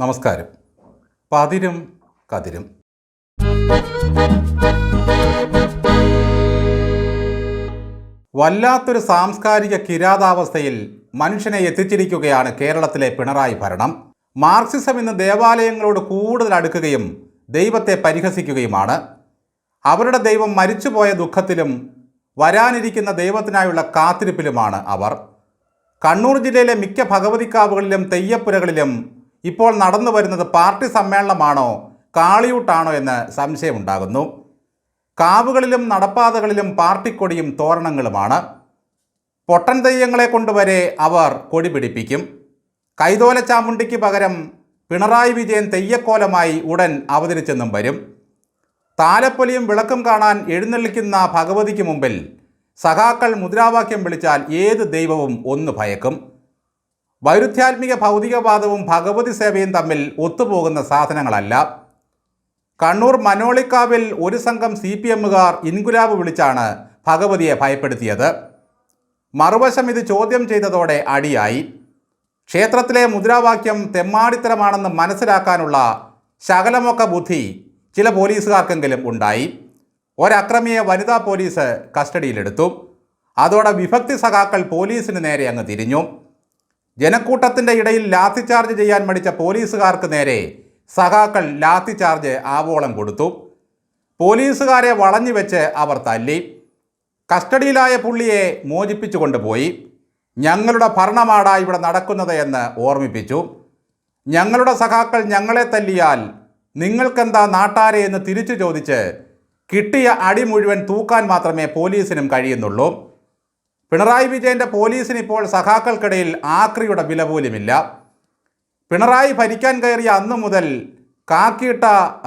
നമസ്കാരം. പതിരും കതിരും. വല്ലാത്തൊരു സാംസ്കാരിക കിരാതാവസ്ഥയിൽ മനുഷ്യനെ എത്തിച്ചിരിക്കുകയാണ് കേരളത്തിലെ പിണറായി ഭരണം. മാർക്സിസം ഇന്ന് ദേവാലയങ്ങളോട് കൂടുതൽ അടുക്കുകയും ദൈവത്തെ പരിഹസിക്കുകയുമാണ്. അവരുടെ ദൈവം മരിച്ചുപോയ ദുഃഖത്തിലും വരാനിരിക്കുന്ന ദൈവത്തിനായുള്ള കാത്തിരിപ്പിലുമാണ് അവർ. കണ്ണൂർ ജില്ലയിലെ മിക്ക ഭഗവതിക്കാവുകളിലും തെയ്യപ്പുരകളിലും ഇപ്പോൾ നടന്നു വരുന്നത് പാർട്ടി സമ്മേളനമാണോ കാളിയൂട്ടാണോ എന്ന് സംശയമുണ്ടാകുന്നു. കാവുകളിലും നടപ്പാതകളിലും പാർട്ടിക്കൊടിയും തോരണങ്ങളുമാണ്. പൊട്ടൻ തെയ്യങ്ങളെ കൊണ്ടുവരെ അവർ കൊടി പിടിപ്പിക്കും. കൈതോല ചാമുണ്ടിക്ക് പകരം പിണറായി വിജയൻ തെയ്യക്കോലമായി ഉടൻ അവതരിച്ചെന്നും വരും. താലപ്പൊലിയും വിളക്കും കാണാൻ എഴുന്നള്ളിക്കുന്ന ഭഗവതിക്ക് മുമ്പിൽ സഖാക്കൾ മുദ്രാവാക്യം വിളിച്ചാൽ ഏത് ദൈവവും ഒന്ന് ഭയക്കും. വൈരുദ്ധ്യാത്മിക ഭൗതികവാദവും ഭഗവതി സേവയും തമ്മിൽ ഒത്തുപോകുന്ന സാധനങ്ങളല്ല. കണ്ണൂർ മനോളിക്കാവിൽ ഒരു സംഘം സി പി എമ്മുകാർ ഇൻകുലാബ് വിളിച്ചാണ് ഭഗവതിയെ ഭയപ്പെടുത്തിയത്. മറുവശം ഇത് ചോദ്യം ചെയ്തതോടെ അടിയായി. ക്ഷേത്രത്തിലെ മുദ്രാവാക്യം തെമ്മാടിത്തരമാണെന്ന് മനസ്സിലാക്കാനുള്ള ശകലമൊക്കെ ബുദ്ധി ചില പോലീസുകാർക്കെങ്കിലും ഉണ്ടായി. ഒരക്രമിയെ വനിതാ പോലീസ് കസ്റ്റഡിയിലെടുത്തു. അതോടെ വിഭക്തി സഖാക്കൾ പോലീസിന് നേരെ അങ്ങ് തിരിഞ്ഞു. ജനക്കൂട്ടത്തിന്റെ ഇടയിൽ ലാത്തി ചാർജ് ചെയ്യാൻ മടിച്ച പോലീസുകാർക്ക് നേരെ സഖാക്കൾ ലാത്തിചാർജ് ആവോളം കൊടുത്തു. പോലീസുകാരെ വളഞ്ഞു വെച്ച് അവർ തല്ലി. കസ്റ്റഡിയിലായ പുള്ളിയെ മോചിപ്പിച്ചു കൊണ്ടുപോയി. ഞങ്ങളുടെ ഭരണമാടാ ഇവിടെ നടക്കുന്നത് എന്ന് ഓർമ്മിപ്പിച്ചു. ഞങ്ങളുടെ സഖാക്കൾ ഞങ്ങളെ തല്ലിയാൽ നിങ്ങൾക്കെന്താ നാട്ടാരെ എന്ന് തിരിച്ചു ചോദിച്ച് കിട്ടിയ അടി മുഴുവൻ തൂക്കാൻ മാത്രമേ പോലീസിനും കഴിയുന്നുള്ളൂ. പിണറായി വിജയന്റെ പോലീസിന് ഇപ്പോൾ സഖാക്കൾക്കിടയിൽ ആക്രിയുടെ വില പോലുമില്ല. പിണറായി ഭരിക്കാൻ കയറിയ അന്നു മുതൽ കാക്കിയിട്ട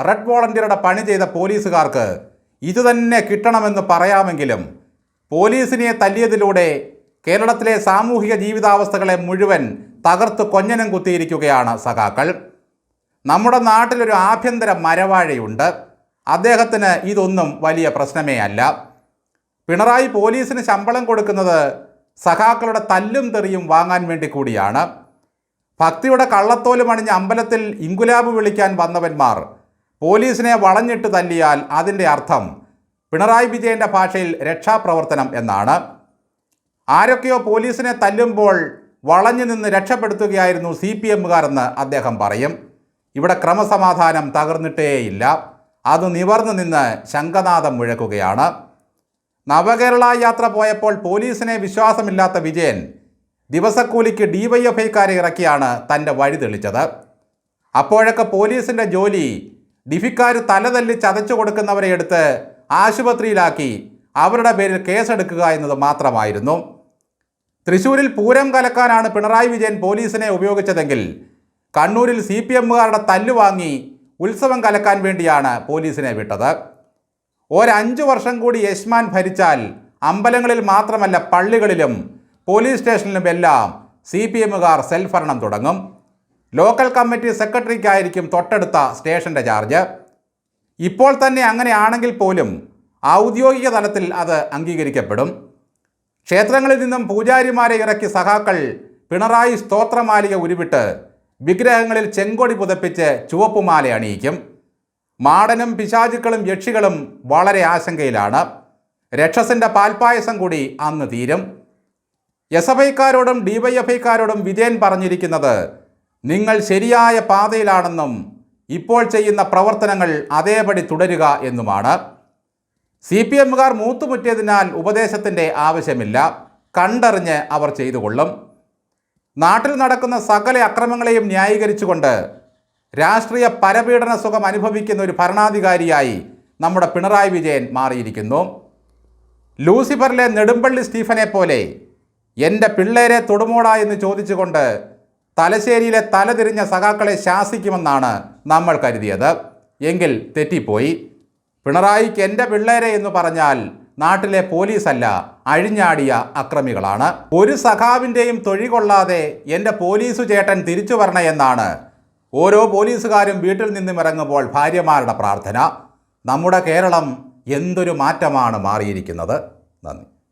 റെഡ് വോളണ്ടിയറുടെ പണി ചെയ്ത പോലീസുകാർക്ക് ഇതുതന്നെ കിട്ടണമെന്ന് പറയാമെങ്കിലും പോലീസിനെ തല്ലിയതിലൂടെ കേരളത്തിലെ സാമൂഹിക ജീവിതാവസ്ഥകളെ മുഴുവൻ തകർത്ത് കൊഞ്ഞനം കുത്തിയിരിക്കുകയാണ് സഖാക്കൾ. നമ്മുടെ നാട്ടിലൊരു ആഭ്യന്തര മരവാഴയുണ്ട്. അദ്ദേഹത്തിന് ഇതൊന്നും വലിയ പ്രശ്നമേ അല്ല. പിണറായി പോലീസിന് ശമ്പളം കൊടുക്കുന്നത് സഖാക്കളുടെ തല്ലും തെറിയും വാങ്ങാൻ വേണ്ടി കൂടിയാണ്. ഭക്തിയുടെ കള്ളത്തോലും അണിഞ്ഞ അമ്പലത്തിൽ ഇങ്കുലാബ് വിളിക്കാൻ വന്നവന്മാർ. പോലീസിനെ വളഞ്ഞിട്ട് തല്ലിയാൽ അതിന്റെ അർത്ഥം പിണറായി വിജയന്റെ ഭാഷയിൽ രക്ഷാപ്രവർത്തനം എന്നാണ്. ആരൊക്കെയോ പോലീസിനെ തല്ലുമ്പോൾ വളഞ്ഞു നിന്ന് രക്ഷപ്പെടുത്തുകയായിരുന്നു സി പി എമ്മുകാരെന്ന് അദ്ദേഹം പറയും. ഇവിടെ ക്രമസമാധാനം തകർന്നിട്ടേയില്ല. അത് നിവർന്നു നിന്ന് ശംഖനാഥം മുഴക്കുകയാണ്. നവകേരള യാത്ര പോയപ്പോൾ പോലീസിനെ വിശ്വാസമില്ലാത്ത വിജയൻ ദിവസക്കൂലിക്ക് ഡിവൈഎഫ്ഐക്കാരെ ഇറക്കിയാണ് തന്റെ വഴി തെളിച്ചത്. അപ്പോഴൊക്കെ പോലീസിന്റെ ജോലി ഡിഫിക്കാർ തലതല്ലി ചതച്ചു കൊടുക്കുന്നവരെ എടുത്ത് ആശുപത്രിയിലാക്കി അവരുടെ പേരിൽ കേസെടുക്കുക എന്നത് മാത്രമായിരുന്നു. തൃശൂരിൽ പൂരം കലക്കാനാണ് പിണറായി വിജയൻ പോലീസിനെ ഉപയോഗിച്ചതെങ്കിൽ കണ്ണൂരിൽ സി പി എമ്മുകാരുടെ തല്ലുവാങ്ങി ഉത്സവം കലക്കാൻ വേണ്ടിയാണ് പോലീസിനെ വിട്ടത്. ഒരഞ്ചു വർഷം കൂടി യശ്മാൻ ഭരിച്ചാൽ അമ്പലങ്ങളിൽ മാത്രമല്ല പള്ളികളിലും പോലീസ് സ്റ്റേഷനിലും എല്ലാം സി പി എമ്മുകാർ സെൽഫരണം തുടങ്ങും. ലോക്കൽ കമ്മിറ്റി സെക്രട്ടറിക്കായിരിക്കും തൊട്ടടുത്ത സ്റ്റേഷന്റെ ചാർജ്. ഇപ്പോൾ തന്നെ അങ്ങനെയാണെങ്കിൽ പോലും ഔദ്യോഗിക തലത്തിൽ അത് അംഗീകരിക്കപ്പെടും. ക്ഷേത്രങ്ങളിൽ നിന്നും പൂജാരിമാരെ ഇറക്കി സഖാക്കൾ പിണറായി സ്തോത്രമാലിക ഉരുവിട്ട് വിഗ്രഹങ്ങളിൽ ചെങ്കൊടി പുതപ്പിച്ച് ചുവപ്പുമാല അണിയിക്കും. മാടനും പിശാചുക്കളും യക്ഷികളും വളരെ ആശങ്കയിലാണ്. രക്ഷസിന്റെ പാൽപ്പായസം കൂടി അന്ന് തീരും. എസ് എഫ് ഐക്കാരോടും ഡി വൈ എഫ് ഐക്കാരോടും വിജയൻ പറഞ്ഞിരിക്കുന്നത് നിങ്ങൾ ശരിയായ പാതയിലാണെന്നും ഇപ്പോൾ ചെയ്യുന്ന പ്രവർത്തനങ്ങൾ അതേപടി തുടരുക എന്നുമാണ്. സി പി എമ്മുകാർ മൂത്തുമുറ്റിയതിനാൽ ഉപദേശത്തിന്റെ ആവശ്യമില്ല. കണ്ടറിഞ്ഞ് അവർ ചെയ്തുകൊള്ളും. നാട്ടിൽ നടക്കുന്ന സകല അക്രമങ്ങളെയും ന്യായീകരിച്ചുകൊണ്ട് രാഷ്ട്രീയ പരപീഡന സുഖം അനുഭവിക്കുന്ന ഒരു ഭരണാധികാരിയായി നമ്മുടെ പിണറായി വിജയൻ മാറിയിരിക്കുന്നു. ലൂസിഫറിലെ നെടുമ്പള്ളി സ്റ്റീഫനെ പോലെ എന്റെ പിള്ളേരെ തൊടുമോടാ എന്ന് ചോദിച്ചുകൊണ്ട് തലശ്ശേരിയിലെ തലതിരിഞ്ഞ സഖാക്കളെ ശാസിക്കുമെന്നാണ് നമ്മൾ കരുതിയത്. എങ്കിൽ തെറ്റിപ്പോയി. പിണറായിക്ക് എന്റെ പിള്ളേരെ എന്ന് പറഞ്ഞാൽ നാട്ടിലെ പോലീസല്ല അഴിഞ്ഞാടിയ അക്രമികളാണ്. ഒരു സഖാവിന്റെയും തൊഴികൊള്ളാതെ എന്റെ പോലീസു ചേട്ടൻ തിരിച്ചു വരണേ എന്നാണ് ഓരോ പോലീസുകാരും വീട്ടിൽ നിന്നും ഇറങ്ങുമ്പോൾ ഭാര്യമാരുടെ പ്രാർത്ഥന. നമ്മുടെ കേരളം എന്തൊരു മാറ്റമാണ് മാറിയിരിക്കുന്നത്? നന്ദി.